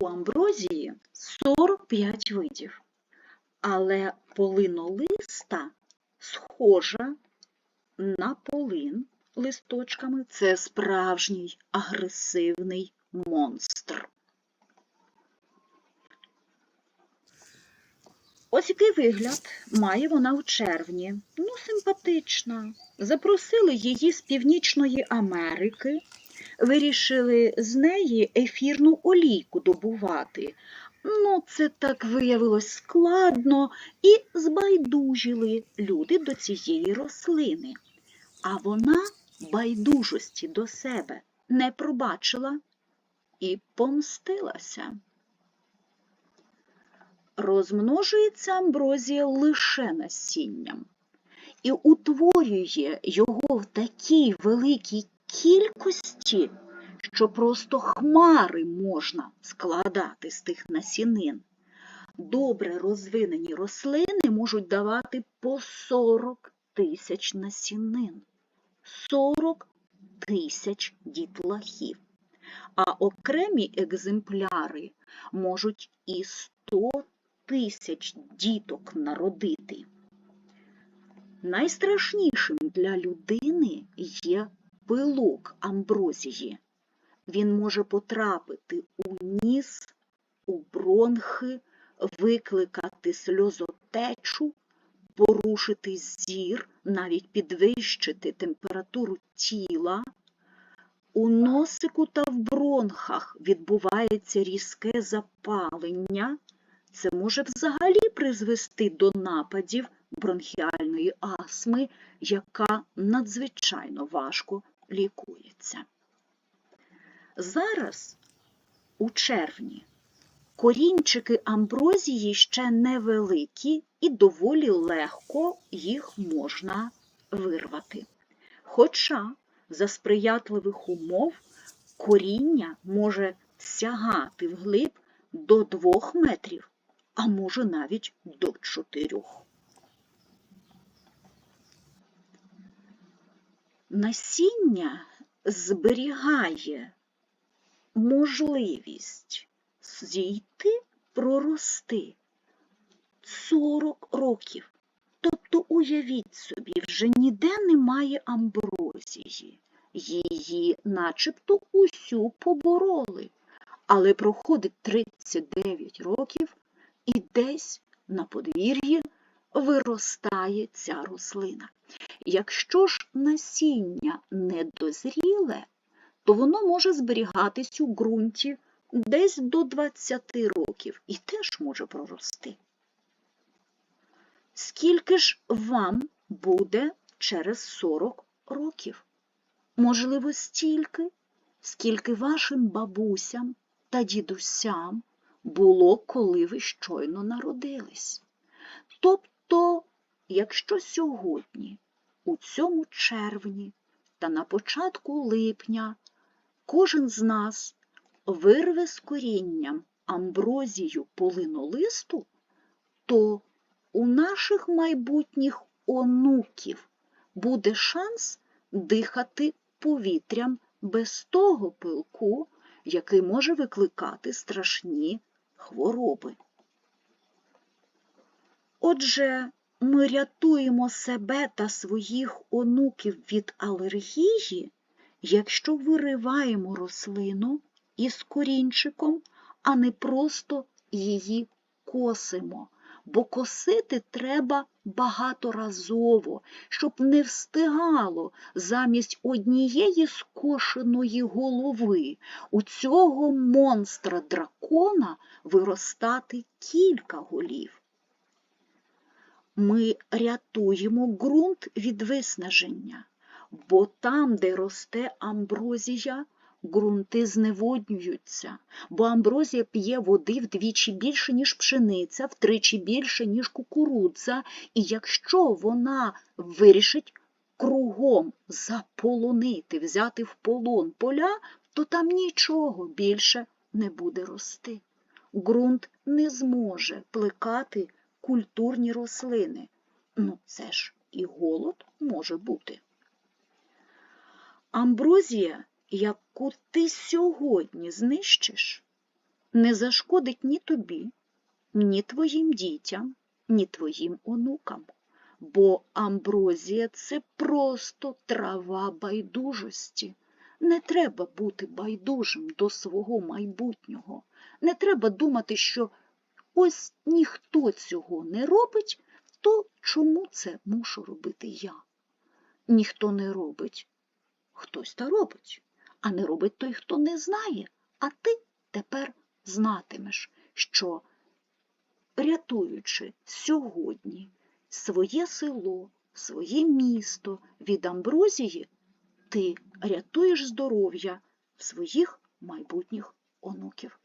У амброзії 45 видів, але полинолиста схожа на полин листочками. Це справжній агресивний монстр. Ось який вигляд має вона у червні. Ну, симпатична. Запросили її з Північної Америки, вирішили з неї ефірну олійку добувати. Ну, це так виявилось складно і збайдужили люди до цієї рослини. А вона байдужості до себе не пробачила і помстилася. Розмножується амброзія лише насінням і утворює його в такій великій кількості, що просто хмари можна складати з тих насінин. Добре розвинені рослини можуть давати по 40 тисяч насінин, 40 тисяч дітлахів. А окремі екземпляри можуть і 100 тисяч діток народити. Найстрашнішим для людини є пилок амброзії. Він може потрапити у ніс, у бронхи, викликати сльозотечу, порушити зір, навіть підвищити температуру тіла. У носику та в бронхах відбувається різке запалення. Це може взагалі призвести до нападів бронхіальної астми, яка надзвичайно важко лікується. Зараз, у червні, корінчики амброзії ще невеликі і доволі легко їх можна вирвати. Хоча за сприятливих умов коріння може сягати вглиб до 2 метрів, а може навіть до 4. Насіння зберігає можливість зійти, прорости 40 років. Тобто, уявіть собі, вже ніде немає амброзії. Її начебто усю побороли. Але проходить 39 років і десь на подвір'ї виростає ця рослина. Якщо ж насіння недозріле, то воно може зберігатись у ґрунті десь до 20 років і теж може прорости. Скільки ж вам буде через 40 років? Можливо, стільки, скільки вашим бабусям та дідусям було, коли ви щойно народились. Тобто, якщо сьогодні, у цьому червні та на початку липня, кожен з нас вирве з корінням амброзію полинолисту, то у наших майбутніх онуків буде шанс дихати повітрям без того пилку, який може викликати страшні хвороби. Отже, ми рятуємо себе та своїх онуків від алергії, якщо вириваємо рослину із корінчиком, а не просто її косимо. Бо косити треба багаторазово, щоб не встигало замість однієї скошеної голови у цього монстра дракона виростати кілька голів. Ми рятуємо ґрунт від виснаження, бо там, де росте амброзія, ґрунти зневоднюються, бо амброзія п'є води вдвічі більше, ніж пшениця, втричі більше, ніж кукурудза, і якщо вона вирішить кругом заполонити, взяти в полон поля, то там нічого більше не буде рости. Ґрунт не зможе плекати культурні рослини. Ну, це ж і голод може бути. Амброзія, яку ти сьогодні знищиш, не зашкодить ні тобі, ні твоїм дітям, ні твоїм онукам. Бо амброзія це просто трава байдужості. Не треба бути байдужим до свого майбутнього. Не треба думати, що ось ніхто цього не робить, то чому це мушу робити я? Ніхто не робить, хтось та робить, а не робить той, хто не знає. А ти тепер знатимеш, що, рятуючи сьогодні своє село, своє місто від амброзії, ти рятуєш здоров'я своїх майбутніх онуків.